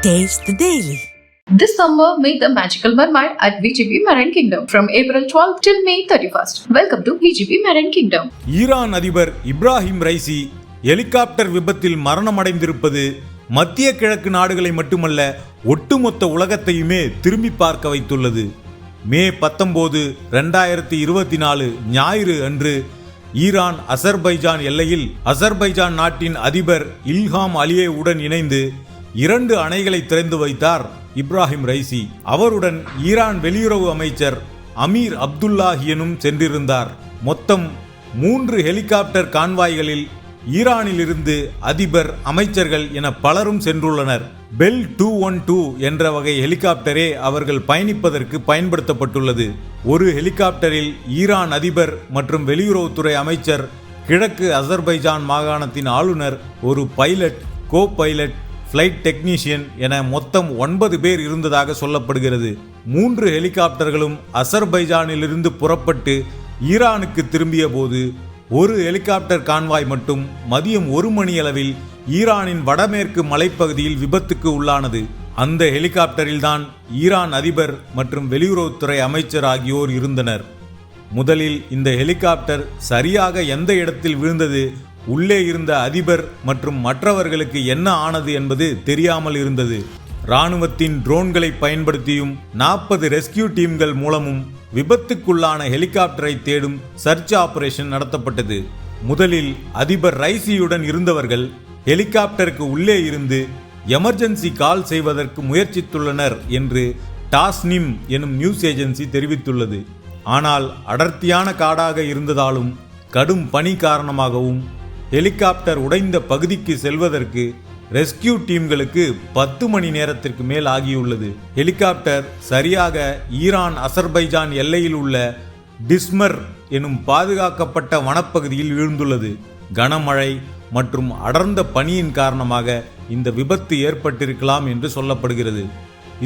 Taste the Daily. This summer, meet the magical mermaid at VGP Marine Kingdom from April 12 till May 31st. Welcome to VGP Marine Kingdom. Iran அதிபர் Ibrahim Raisi helicopter விபத்தில் மரணமடைந்திருப்பது மத்திய கிழக்கு நாடுகளை மட்டுமல்ல ஒட்டுமொத்த உலகத்தையுமே திரும்பி பார்க்க வைத்துள்ளது மே பத்தொன்பது ரெண்டாயிரத்தி இருபத்தி நாலு ஞாயிறு அன்று ஈரான் அசர்பைஜான் எல்லையில் அசர்பைஜான் நாட்டின் அதிபர் இல்ஹாம் அலியேவுடன் இணைந்து இரண்டு அணைகளை திறந்து வைத்தார் இப்ராஹிம் ரைசி. அவருடன் ஈரான் வெளியுறவு அமைச்சர் அமீர் அப்துல்லாஹியனும் சென்றிருந்தார். மொத்தம் மூன்று ஹெலிகாப்டர் கான்வாய்களில் ஈரானிலிருந்து அதிபர் அமைச்சர்கள் என பலரும் சென்றுள்ளனர். பெல் டூ ஒன் டூ என்ற வகை ஹெலிகாப்டரே அவர்கள் பயணிப்பதற்கு பயன்படுத்தப்பட்டுள்ளது. ஒரு ஹெலிகாப்டரில் ஈரான் அதிபர் மற்றும் வெளியுறவுத்துறை அமைச்சர் கிழக்கு அசர்பைஜான் மாகாணத்தின் ஆளுநர் ஒரு pilot co pilot flight technician என மொத்தம் ஒன்பது பேர் இருந்ததாக சொல்லப்படுகிறது. மூன்று ஹெலிகாப்டர்களும் அசர்பைஜானிலிருந்து புறப்பட்டு ஈரானுக்கு திரும்பிய போது ஒரு ஹெலிகாப்டர் கான்வாய் மட்டும் மதியம் ஒரு மணியளவில் ஈரானின் வடமேற்கு மலைப்பகுதியில் விபத்துக்கு உள்ளானது. அந்த ஹெலிகாப்டரில்தான் ஈரான் அதிபர் மற்றும் வெளியுறவுத்துறை அமைச்சர் ஆகியோர் இருந்தனர். முதலில் இந்த ஹெலிகாப்டர் சரியாக எந்த இடத்தில் விழுந்தது உள்ளே இருந்த அதிபர் மற்றும் மற்றவர்களுக்கு என்ன ஆனது என்பது தெரியாமல் இருந்தது. ராணுவத்தின் ட்ரோன்களை பயன்படுத்தியும் நாற்பது ரெஸ்கியூ டீம்கள் மூலமும் விபத்துக்குள்ளான ஹெலிகாப்டரை தேடும் சர்ச் ஆபரேஷன் நடத்தப்பட்டது. முதலில் அதிபர் ரைசியுடன் இருந்தவர்கள் ஹெலிகாப்டருக்கு உள்ளே இருந்து எமர்ஜென்சி கால் செய்வதற்கு முயற்சித்துள்ளனர் என்று டாஸ்னிம் எனும் நியூஸ் ஏஜென்சி தெரிவித்துள்ளது. ஆனால் அடர்த்தியான காடாக இருந்ததாலும் கடும் பனி காரணமாகவும் ஹெலிகாப்டர் உடைந்த பகுதிக்கு செல்வதற்கு ரெஸ்கியூ டீம்களுக்கு பத்து மணி நேரத்திற்கு மேல் ஆகியுள்ளது. ஹெலிகாப்டர் சரியாக ஈரான் அசர்பைஜான் எல்லையில் உள்ள டிஸ்மர் எனும் பாதுகாக்கப்பட்ட வனப்பகுதியில் விழுந்துள்ளது. கனமழை மற்றும் அடர்ந்த பனியின் காரணமாக இந்த விபத்து ஏற்பட்டிருக்கலாம் என்று சொல்லப்படுகிறது.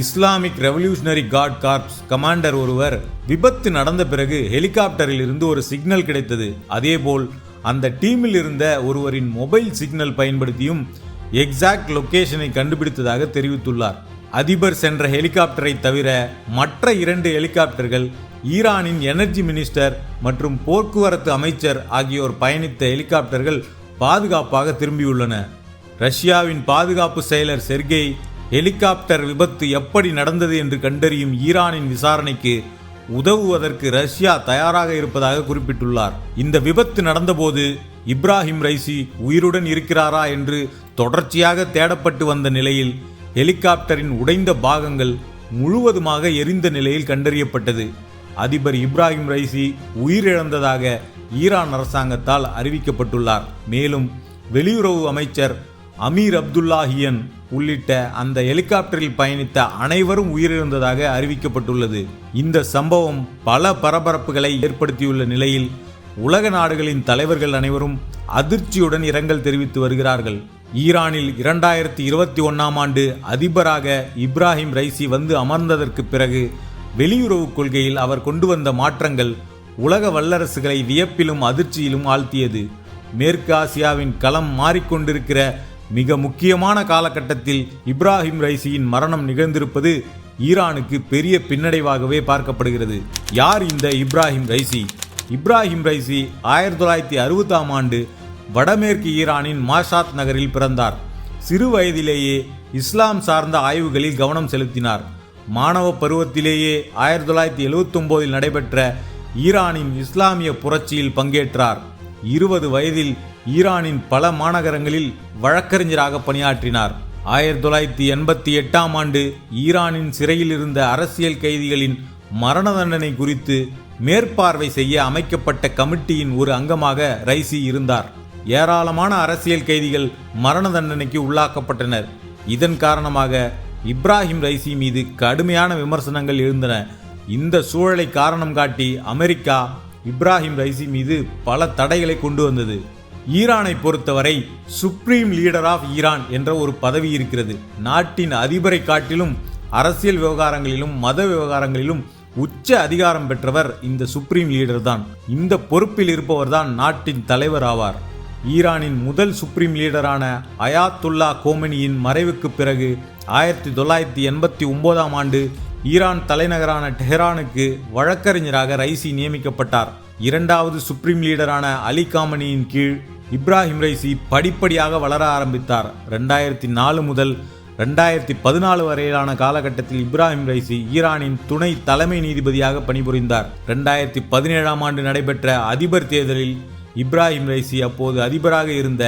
Islamic revolutionary guard corps commander ஒருவர் விபத்து நடந்த பிறகு ஹெலிகாப்டரில் இருந்து ஒரு சிக்னல் கிடைத்தது. அதேபோல் அந்த டீமில் இருந்த ஒருவரின் மொபைல் சிக்னல் பயன்படுத்தியும் எக்ஸாக்ட் லொக்கேஷனை கண்டுபிடித்ததாக தெரிவித்துள்ளார். அதிபர் சென்ற ஹெலிகாப்டரை தவிர மற்ற இரண்டு ஹெலிகாப்டர்கள் ஈரானின் எனர்ஜி மினிஸ்டர் மற்றும் போக்குவரத்து அமைச்சர் ஆகியோர் பயணித்த ஹெலிகாப்டர்கள் பாதுகாப்பாக திரும்பியுள்ளன. ரஷ்யாவின் பாதுகாப்பு செயலர் செர்கேய் ஹெலிகாப்டர் விபத்து எப்படி நடந்தது என்று கண்டறியும் ஈரானின் விசாரணைக்கு உதவுவதற்கு ரஷ்யா தயாராக இருப்பதாக குறிப்பிட்டுள்ளார். இந்த விபத்து நடந்தபோது இப்ராஹிம் ரைசி உயிருடன் இருக்கிறாரா என்று தொடர்ச்சியாக தேடப்பட்டு வந்த நிலையில் ஹெலிகாப்டரின் உடைந்த பாகங்கள் முழுவதுமாக எரிந்த நிலையில் கண்டறியப்பட்டது. அதிபர் இப்ராஹிம் ரைசி உயிரிழந்ததாக ஈரான் அரசாங்கத்தால் அறிவிக்கப்பட்டுள்ளார். மேலும் வெளியுறவு அமைச்சர் அமீர் அப்துல்லாஹியன் உள்ளிட்ட அந்த ஹெலிகாப்டரில் பயணித்த அனைவரும் உயிரிழந்ததாக அறிவிக்கப்பட்டுள்ளது. இந்த சம்பவம் பல பரபரப்புகளை ஏற்படுத்தியுள்ள நிலையில் உலக நாடுகளின் தலைவர்கள் அனைவரும் அதிர்ச்சியுடன் இரங்கல் தெரிவித்து வருகிறார்கள். ஈரானில் இரண்டாயிரத்தி இருபத்தி ஒன்னாம் ஆண்டு அதிபராக இப்ராஹிம் ரைசி வந்து அமர்ந்ததற்கு பிறகு வெளியுறவு கொள்கையில் அவர் கொண்டு வந்த மாற்றங்கள் உலக வல்லரசுகளை வியப்பிலும் அதிர்ச்சியிலும் ஆழ்த்தியது. மேற்கு ஆசியாவின் களம் மாறிக்கொண்டிருக்கிற மிக முக்கியமான காலகட்டத்தில் இப்ராஹிம் ரைசியின் மரணம் நிகழ்ந்திருப்பது ஈரானுக்கு பெரிய பின்னடைவாகவே பார்க்கப்படுகிறது. யார் இந்த இப்ராஹிம் ரைசி? இப்ராஹிம் ரைசி ஆயிரத்தி தொள்ளாயிரத்தி அறுபத்தாம் ஆண்டு வடமேற்கு ஈரானின் மாஷாத் நகரில் பிறந்தார். சிறு வயதிலேயே இஸ்லாம் சார்ந்த ஆய்வுகளில் கவனம் செலுத்தினார். மாணவ பருவத்திலேயே ஆயிரத்தி தொள்ளாயிரத்தி எழுபத்தொம்போதில் நடைபெற்ற ஈரானின் இஸ்லாமிய புரட்சியில் பங்கேற்றார். இருபது வயதில் ஈரானின் பல மாநகரங்களில் வழக்கறிஞராக பணியாற்றினார். ஆயிரத்தி தொள்ளாயிரத்தி எண்பத்தி எட்டாம் ஆண்டு ஈரானின் சிறையில் இருந்த அரசியல் கைதிகளின் மரண தண்டனை குறித்து மேற்பார்வை செய்ய அமைக்கப்பட்ட கமிட்டியின் ஒரு அங்கமாக ரைசி இருந்தார். ஏராளமான அரசியல் கைதிகள் மரண தண்டனைக்கு உள்ளாக்கப்பட்டனர். இதன் காரணமாக இப்ராஹிம் ரைசி மீது கடுமையான விமர்சனங்கள் எழுந்தன. இந்த சூழலை காரணம் காட்டி அமெரிக்கா இப்ராஹிம் ரைசி மீது பல தடைகளை கொண்டு வந்தது. ஈரானை பொறுத்தவரை சுப்ரீம் லீடர் ஆஃப் ஈரான் என்ற ஒரு பதவி இருக்கிறது. நாட்டின் அதிபரை காட்டிலும் அரசியல் விவகாரங்களிலும் மத விவகாரங்களிலும் உச்ச அதிகாரம் பெற்றவர் இந்த சுப்ரீம் லீடர் தான். இந்த பொறுப்பில் இருப்பவர் தான் நாட்டின் தலைவர் ஆவார். ஈரானின் முதல் சுப்ரீம் லீடரான அயாத்துல்லா கோமனியின் மறைவுக்கு பிறகு ஆயிரத்தி தொள்ளாயிரத்தி எண்பத்தி ஒன்பதாம் ஆண்டு ஈரான் தலைநகரான டெஹ்ரானுக்கு வழக்கறிஞராக ரைசி நியமிக்கப்பட்டார். இரண்டாவது சுப்ரீம் லீடரான அலி காமனியின் கீழ் இப்ராஹிம் ரைசி படிப்படியாக வளர ஆரம்பித்தார். ரெண்டாயிரத்தி நாலு முதல் ரெண்டாயிரத்தி பதினாலு வரையிலான காலகட்டத்தில் இப்ராஹிம் ரைசி ஈரானின் துணை தலைமை நீதிபதியாக பணிபுரிந்தார். ரெண்டாயிரத்தி பதினேழாம் ஆண்டு நடைபெற்ற அதிபர் தேர்தலில் இப்ராஹிம் ரைசி அப்போது அதிபராக இருந்த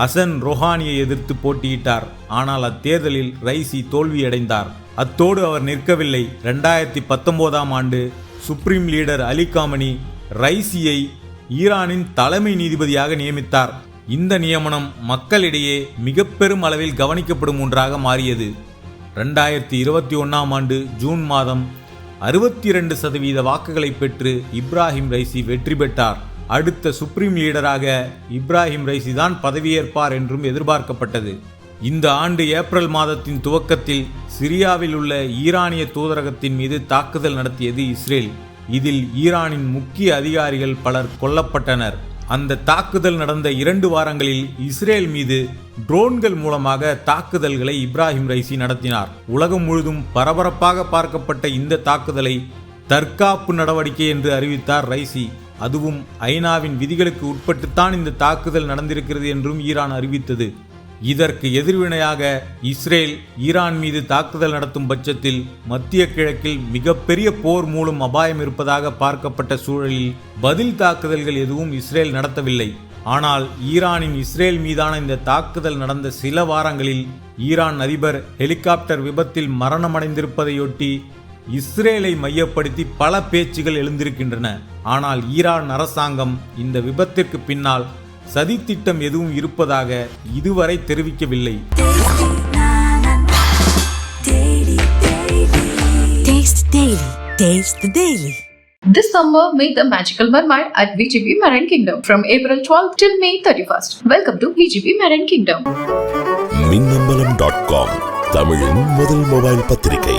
ஹசன் ரொஹானியை எதிர்த்து போட்டியிட்டார். ஆனால் அத்தேர்தலில் ரைசி தோல்வியடைந்தார். அத்தோடு அவர் நிற்கவில்லை. ரெண்டாயிரத்தி பத்தொன்பதாம் ஆண்டு சுப்ரீம் லீடர் அலி காமனி ரைசியை ஈரானின் தலைமை நீதிபதியாக நியமித்தார். இந்த நியமனம் மக்களிடையே மிக பெரும் அளவில் கவனிக்கப்படும் ஒன்றாக மாறியது. ரெண்டாயிரத்தி இருபத்தி ஒன்றாம் ஆண்டு ஜூன் மாதம் அறுபத்தி இரண்டு சதவீத வாக்குகளை பெற்று இப்ராஹிம் ரைசி வெற்றி பெற்றார். அடுத்த சுப்ரீம் லீடராக இப்ராஹிம் ரைசி தான் பதவியேற்பார் என்றும் எதிர்பார்க்கப்பட்டது. இந்த ஆண்டு ஏப்ரல் மாதத்தின் துவக்கத்தில் சிரியாவில் உள்ள ஈரானிய தூதரகத்தின் மீது தாக்குதல் நடத்தியது இஸ்ரேல். இதில் ஈரானின் முக்கிய அதிகாரிகள் பலர் கொல்லப்பட்டனர். அந்த தாக்குதல் நடந்த இரண்டு வாரங்களில் இஸ்ரேல் மீது ட்ரோன்கள் மூலமாக தாக்குதல்களை இப்ராஹிம் ரைசி நடத்தினார். உலகம் முழுதும் பரபரப்பாக பார்க்கப்பட்ட இந்த தாக்குதலை தற்காப்பு நடவடிக்கை என்று அறிவித்தார் ரைசி. அதுவும் ஐநாவின் விதிகளுக்கு உட்பட்டுத்தான் இந்த தாக்குதல் நடந்திருக்கிறது என்றும் ஈரான் அறிவித்தது. இதற்கு எதிர்வினையாக இஸ்ரேல் ஈரான் மீது தாக்குதல் நடத்தும் பட்சத்தில் மத்திய கிழக்கில் மிகப்பெரிய போர் மூலம் அபாயம் இருப்பதாக பார்க்கப்பட்ட சூழலில் பதில் தாக்குதல்கள் எதுவும் இஸ்ரேல் நடத்தவில்லை. ஆனால் ஈரானின் இஸ்ரேல் மீதான இந்த தாக்குதல் நடந்த சில வாரங்களில் ஈரான் அதிபர் ஹெலிகாப்டர் விபத்தில் மரணமடைந்திருப்பதையொட்டி இஸ்ரேலை மையப்படுத்தி பல பேச்சுகள் எழுந்திருக்கின்றன. ஆனால் ஈரான் அரசாங்கம் இந்த விபத்திற்கு பின்னால் சதித்திட்டம் எதுவும் இருப்பதாக இதுவரை தெரிவிக்கவில்லை Taste Daily. Taste the Daily. This summer, meet the magical mermaid at VGB Marine Kingdom from April 12th till May 31st. Welcome to VGB Marine Kingdom. Minnambalam dot com தமிழின் முதல் மொபைல் பத்திரிகை